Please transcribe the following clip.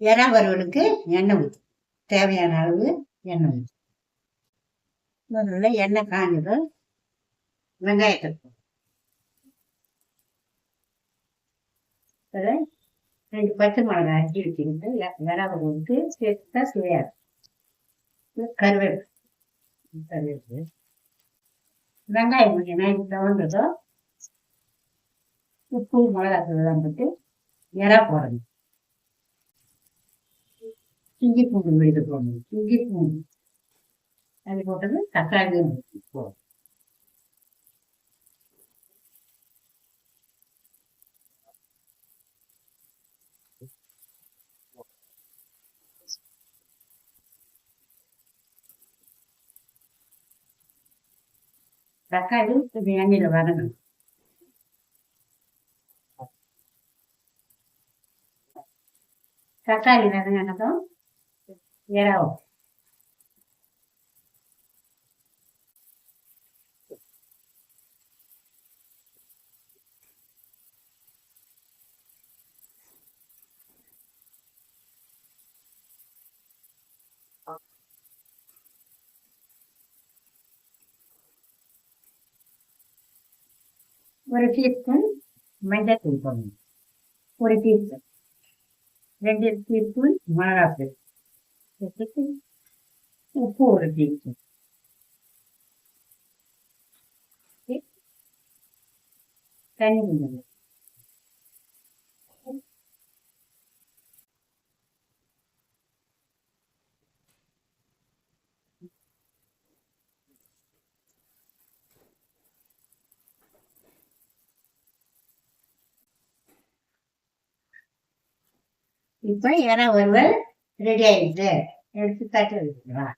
இறா வறுவலுக்கு எண்ணெய் ஊற்று தேவையான அளவு எண்ணெய் ஊற்று முதல்ல எண்ணெய் காஞ்சதும் வெங்காயத்தை போடும் ரெண்டு பச்சை மிளகாய் அரிஞ்சு வச்சுக்கிட்டு இறா வறுவலுக்கு சேர்த்தா சுவையாது கருவேப்பு கருவேப்பு வெங்காயம் கொஞ்சம் நேரம் தவந்ததும் உப்பு மிளகாத்தூள் எல்லாம் போட்டு இறா போடணும். இஞ்சி பூண்டு விழுது போடணும் இஞ்சி பூண்டு அது போட்டது தக்காளி போடணும் தக்காளி கொஞ்சம் எண்ணெயில் வதங்கணும் தக்காளி வதங்கினதும் இறாவும் ஒரு டீஸ்பூன் மஞ்சள் தூள் போடணும் ஒரு டீஸ்பூன் ரெண்டு டீஸ்பூன் மிளகாத்தூள் வச்சுட்டு உப்பு ஒரு டீஸ்பூன் தண்ணி கொஞ்சம் இப்போ இற வறுவல் ரெடி ஆயிடுது எடுத்து தட்டு வச்சுக்கலாம்